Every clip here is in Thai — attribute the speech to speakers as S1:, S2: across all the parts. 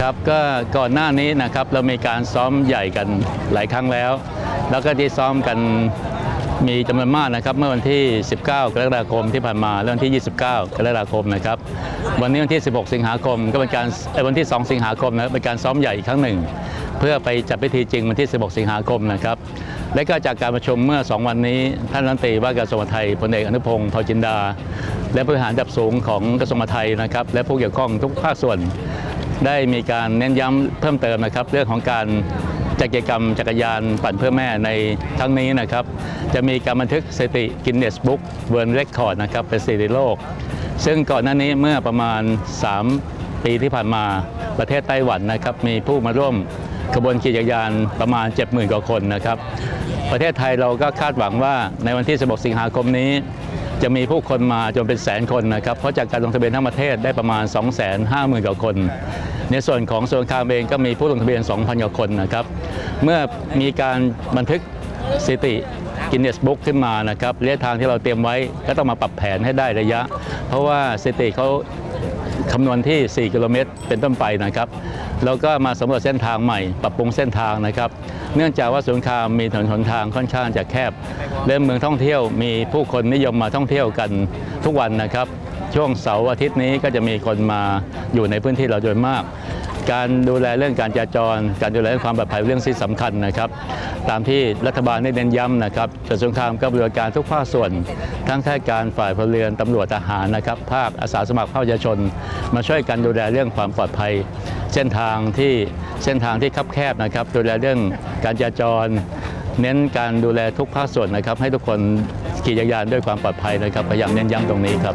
S1: ครับก็ก่อนหน้านี้นะครับเรามีการซ้อมใหญ่กันหลายครั้งแล้ว แล้วก็ที่ซ้อมกันมีจำนวนมากนะครับเมื่อวันที่ 19 กรกฎาคมที่ผ่านมาและวันที่ 29 กรกฎาคมนะครับวันนี้วันที่ 16 สิงหาคม ก็เป็นการวันที่ 2 สิงหาคมนะเป็นการซ้อมใหญ่อีกครั้งหนึ่ง เพื่อไปจัดพิธีจริงวันที่ 16 สิงหาคมนะครับและก็จากการประชุมเมื่อ 2 วันนี้ ท่านรัฐมนตรีว่าการกระทรวงมหาดไทยพลเอกอนุพงศ์เผ่าจินดา และผู้บริหารดับสูงของกระทรวงมหาดไทยนะครับและผู้เกี่ยวข้องทุกภาคส่วน ได้มีการเน้นย้ำเพิ่มเติมนะครับ เรื่องของการจัดกิจกรรมจักรยานปั่นเพื่อแม่ในครั้งนี้นะครับ จะมีการบันทึกสถิติกินเนสบุ๊กเวิร์นเรคคอร์ดนะครับเป็นสถิติโลก ซึ่งก่อนหน้านี้เมื่อประมาณ 3 ปีที่ผ่านมาประเทศไต้หวันนะครับ มีผู้มาร่วมขบวนขี่จักรยานประมาณ 70,000 กว่าคนนะครับ ประเทศไทยเราก็คาดหวังว่าในวันที่ 16 สิงหาคมนี้ จะมีผู้คนมาจนเป็นแสนคนนะครับ เพราะจากการลงทะเบียนทั้งประเทศได้ประมาณ 250,000กว่าคน ในส่วนของส่วนคามเองก็มีผู้ลงทะเบียน 2,000กว่าคนนะครับ เมื่อมีการบันทึกสถิติกินเนสบุ๊กขึ้นมานะครับระยะทางที่เราเตรียมไว้ก็ต้องมาปรับแผนให้ได้ระยะ เพราะว่าสถิติเขาคำนวณที่ 4 กิโลเมตร เป็นต้นไปนะครับ แล้วก็มาสำรวจเส้นทางใหม่ ปรับปรุงเส้นทางนะครับ เนื่องจากว่าสงครามมีถนนหนทางค่อนข้างจะแคบและเมืองท่องเที่ยวมีผู้คนนิยมมาท่องเที่ยวกันทุกวันนะครับ ช่วงเสาร์อาทิตย์นี้ก็จะมีคนมาอยู่ในพื้นที่เราโดยมาก การดูแลเรื่องการจราจร การดูแลเรื่องความปลอดภัยเรื่องที่สำคัญนะครับ ตามที่รัฐบาลได้เน้นย้ำนะครับกระทรวงการก็บริการทุกภาคส่วน ทั้งข้าการฝ่ายพลเรือนตำรวจทหารนะครับ ภาคอาสาสมัครภาคประชาชน มาช่วยกันดูแลเรื่องความปลอดภัย เส้นทางที่เส้นทางที่คับแคบนะครับ ดูแลเรื่องการจราจร เน้นการดูแลทุกภาคส่วนนะครับ ให้ทุกคนขี่จักรยานด้วยความปลอดภัยนะครับพยายามเน้นย้ำตรงนี้ครับ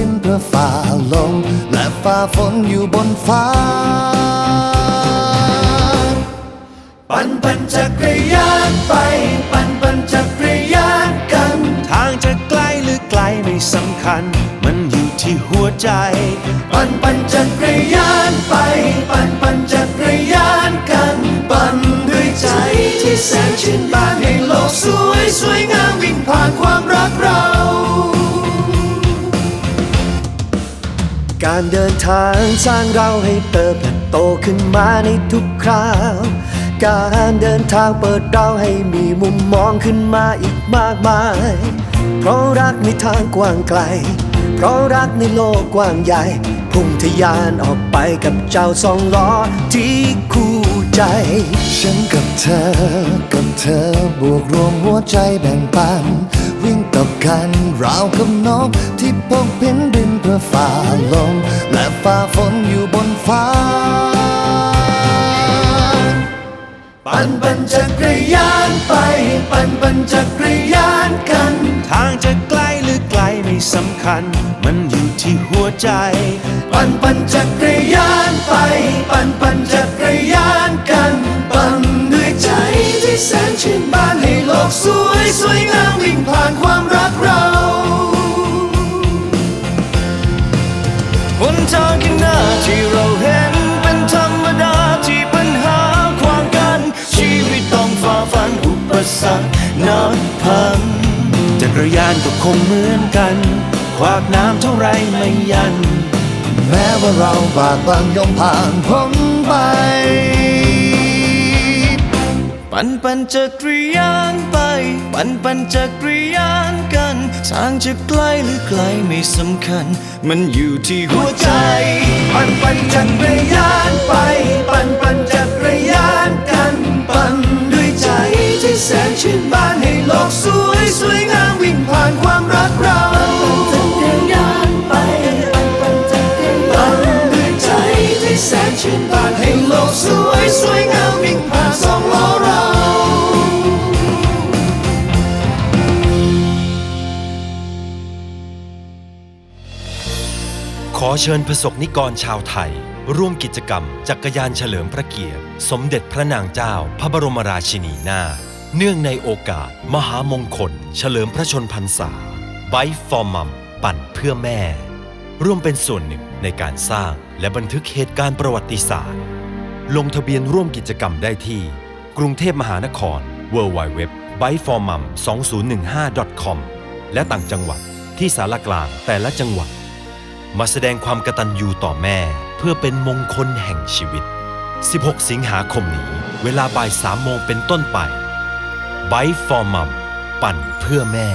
S2: ิ นเพื่อฝ่าลมและฝ่าฝนอยู่บนฟ้า
S3: ปั่นปั่นจักรยานไป ปั่นปั่นจักรยานกัน ทางจะไกลหรือไกลไม่สำคัญ มันอยู่ที่หัวใจ ปั่น การเดินทางสร้างเราให้เติบโตขึ้นมาในทุกคราว การเดินทางเปิดเราให้มีมุมมองขึ้นมาอีกมากมาย เพราะรักในทางกว้างไกล เพราะรักในโลกกว้างใหญ่ พุ่งทะยานออกไปกับเจ้าสองล้อที่คู่ใจ
S2: ฉันกับเธอ กับเธอบวกรวมหัวใจแบ่งปันวิ่ง กับกันราวกับนกที่พกพินบินเพื่อฝ่าลม และฝ่าฝนอยู่บนฟ้า
S3: ปั่นปั่นจักรยานไป ปั่นปั่นจักรยานกัน ทางจะไกลหรือไกลไม่สำคัญ มันอยู่ที่หัวใจ ปั่นปั่นจักรยานไป ปั่นปั่นจักรยานกัน ปั่นด้วยใจที่แสนชื่นบานให้โลกสวยสวยงามวิ่งผ่านความ รยานก็คงเหมือนกันขวากน้ำเท่าไรไม่ยัน
S2: แม้ว่าเราบากบั่นย่อมผ่านพ้นไป
S3: ปั่นปั่นจักรยานไป ปั่นปั่นจักรยานกัน ทางจะไกลหรือไกลไม่สำคัญ มันอยู่ที่หัวใจ ปั่นปั่นจักรยานไป ปั่นปั่นจักรยานกัน ปั่นด้วยใจที่แสนชื่นบานานให้โลกสวยสวยงามวิ่งผ่านสองล้อเรา
S2: ฉ
S4: อเชิญประสบนิกรชาวไทย ร่วมกิจกรรม จักรยานเฉลิมพระเกียรติ สมเด็จพระนางเจ้า พระบรมราชินีนาถเนื่องในโอกาส มหามงคล เฉลิมพระชนพรรษา Bike for Mum ปั่นเพื่อแม่ ร่วมเป็นส่วนหนึ่งในการสร้างและบันทึกเหตุการณ์ประวัติศาสตร์ ลงทะเบียนร่วมกิจกรรมได้ที่ กรุงเทพมหานคร www b i f o r m u m 2015 com และต่างจังหวัดที่สารกลางแต่ละจังหวัด มาแสดงความกตัญญูต่อแม่เพื่อเป็นมงคลแห่งชีวิต 16 สิงหาคมนี้ เวลาบ่าย3โมงเป็นต้นไป b i f o r m u m ปั่นเพื่อแม่